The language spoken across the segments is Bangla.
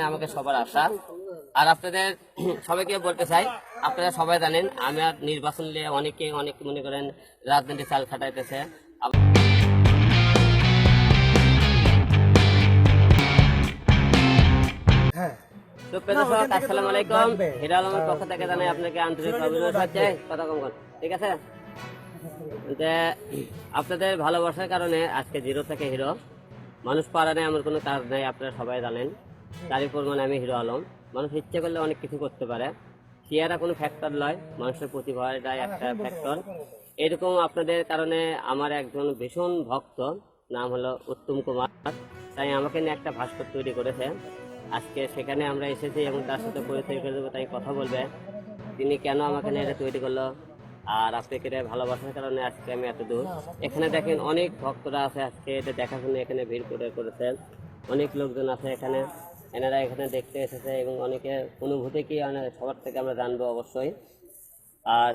এখানে আমাকে সবার আশা। আর আপনাদের সবাইকে বলতে চাই আপনারা সবাই জানেন আমার নির্বাচন নিয়ে অনেকে অনেক মনে করেন রাজনীতি চাল খাটাইতেছে। হ্যাঁ। আসসালামু আলাইকুম। হিরা আলমের পক্ষ থেকে জানাই আপনাকে আন্তরিক অভিনন্দন কথা কম ঠিক আছে? যে আপনাদের ভালোবাসার কারণে আজকে জিরো থেকে হিরো। মানুষ পারা নেই আমার কোনো কাজ নাই আপনারা সবাই জানেন। তারই পরিমাণে আমি হিরো আলম। মানুষ ইচ্ছে করলে অনেক কিছু করতে পারে। চেয়ারা কোনো ফ্যাক্টর নয় মানুষের প্রতিভাটাই একটা ফ্যাক্টর এরকম আপনাদের কারণে আমার একজন ভীষণ ভক্ত নাম হলো উত্তম কুমার। তাই আমাকে নিয়ে একটা ভাস্কর তৈরি করেছে। আজকে সেখানে আমরা এসেছি এবং তার সাথে পরিচয় করে দেবো তাই কথা বলবে। তিনি কেন আমাকে নিয়ে এটা তৈরি করল আর আপনাকে এটা ভালোবাসার কারণে আজকে আমি এত দূর। এখানে দেখেন অনেক ভক্তরা আছে আজকে এটা দেখার জন্য এখানে ভিড় করে করেছেন অনেক লোকজন আছে এখানে। এনারা এখানে দেখতে এসেছে এবং অনেকে অনুভূতি কি সবার থেকে আমরা জানব অবশ্যই। আর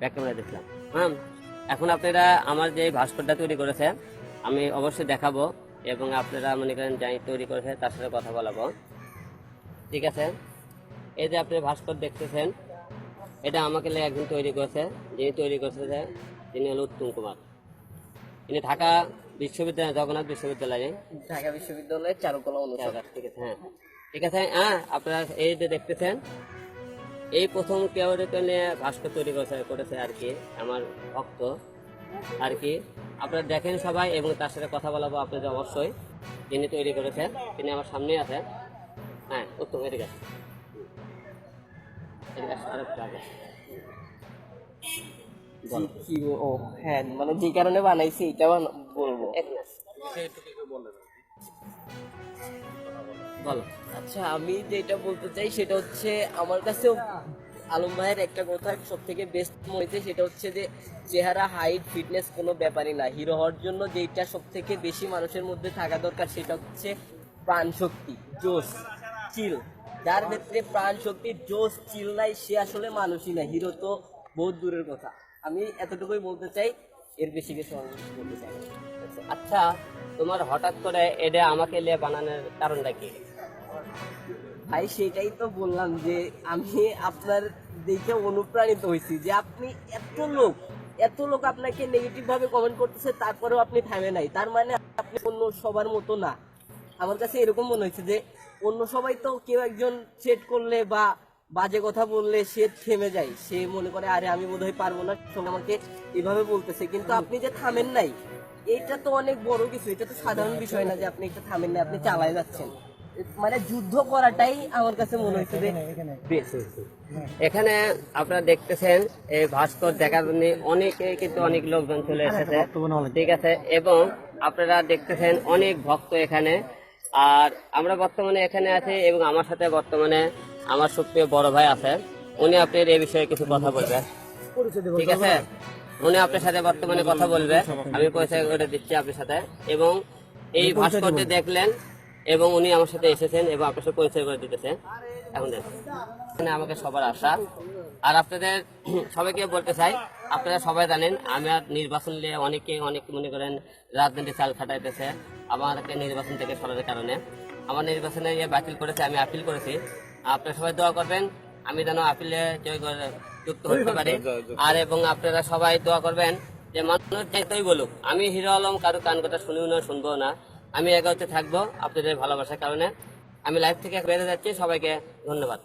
ব্যাক ক্যামেরা দেখলাম। হ্যাঁ এখন আপনারা আমার যে ভাস্করটা তৈরি করেছে, আমি অবশ্যই দেখাবো এবং আপনারা মনে করেন যাই তৈরি করেছে, তার সাথে কথা বলাবো। ঠিক আছে? এই যে আপনি ভাস্কর দেখতেছেন, এটা আমাকে একজন তৈরি করেছে। যিনি তৈরি করেছে তিনি হলো উত্তম কুমার। তিনি ঢাকা বিশ্ববিদ্যালয় জগন্নাথ বিশ্ববিদ্যালয়ে। ঢাকা বিশ্ববিদ্যালয়ের চারুকলা অনুষদ। ঠিক আছে হ্যাঁ। ঠিক আছে হ্যাঁ আপনারা এই যে দেখতেছেন এই প্রথম কেউ নিয়ে ভাস্কর তৈরি করেছে করেছে আর কি আমার ভক্ত আর কি। আপনারা দেখেন সবাই এবং তার সাথে কথা বলাবো আপনাদের অবশ্যই যিনি তৈরি করেছেন তিনি আমার সামনে আছেন। হ্যাঁ উত্তম এদিকে আসুন। এদিকে আরেকটু আগে। ও- হ্যাঁ মানে যে কারণে বানাইছি এটা এক আচ্ছা আমি যেটা বলতে চাই সেটা হচ্ছে আমার কাছে আলম ভাইয়ের একটা কথা সব থেকে বেস্ট মনে সেটা হচ্ছে যে চেহারা হাইট ফিটনেস কোনো ব্যাপারই না। হিরো হওয়ার জন্য যেটা সব থেকে বেশি মানুষের মধ্যে থাকা দরকার সেটা হচ্ছে প্রাণ শক্তি জোশ চিল যার ক্ষেত্রে প্রাণ শক্তি জোশ চিল নাই সে আসলে মানুষই না। হিরো তো বহুত দূরের কথা। আমি এতটুকুই বলতে চাই এর বেশি কিছু বলতে চাই না। আচ্ছা তোমার হঠাৎ করে এটা আমাকে নিয়ে বানানোর কারণটা কি? ভাই, সেটাই তো বললাম যে আমি আপনার দেখে অনুপ্রাণিত হয়েছি যে আপনি এত লোক এত লোক আপনাকে নেগেটিভ ভাবে কমেন্ট করতেছে, তারপরেও আপনি থামে নাই। তার মানে আপনি অন্য সবার মতো না। আমার কাছে এরকম মনে হয়েছে যে অন্য সবাই তো কেউ একজন সেট করলে বা বাজে কথা বললে সে থেমে যায়। সে মনে করে, আরে, আমি বোধহয় পারব না। আমাকে এভাবে বলতেছে। কিন্তু আপনি যে থামেন নাই এটা তো অনেক বড় কিছু এটা তো সাধারণ বিষয় না যে আপনি একটা থামেন না আপনি চালাই যাচ্ছেন। মানে যুদ্ধ করাটাই আমার কাছে মনে হচ্ছে যে এখানে আপনারা দেখতেছেন এই ভাস্কর দেখার জন্য অনেকে কিন্তু অনেক লোকজন চলে এসেছে। ঠিক আছে এবং আপনারা দেখতেছেন অনেক ভক্ত এখানে। আর আমরা বর্তমানে এখানে আছি এবং আমার সাথে বর্তমানে আমার সুপ্রিয় বড় ভাই আছে। উনি আপনার এই বিষয়ে কিছু কথা বলবেন। ঠিক আছে? উনি আপনার সাথে বর্তমানে কথা বলবে। আমি পয়সা করে দিচ্ছি আপনার সাথে। এবং এই ভাস্করটি দেখলেন এবং উনি আমার সাথে এসেছেন এবং আপনার সাথে পরিচয় করে দিতেছেন। এখন দেখুন। আমাকে সবার আশা। আর আপনাদের সবাইকে বলতে চাই আপনারা সবাই জানেন আমার নির্বাচন নিয়ে অনেকে অনেক মনে করেন রাজনীতি চাল খাটাইতেছে আমাকে নির্বাচন থেকে সরানোর কারণে। আমার নির্বাচনে ইয়ে বাতিল করেছে আমি আপিল করেছি। আপনারা সবাই দোয়া করবেন আমি যেন আপিলে জয় করে যুক্ত হতে পারে। আর এবং আপনারা সবাই দোয়া করবেন যে মানুষ যেতেই বলুক আমি হিরো আলম কারও কান কথা শুনিও না শুনব না। আমি এগাতে থাকব আপনাদের ভালোবাসার কারণে। আমি লাইভ থেকে বেড়ে যাচ্ছি সবাইকে ধন্যবাদ।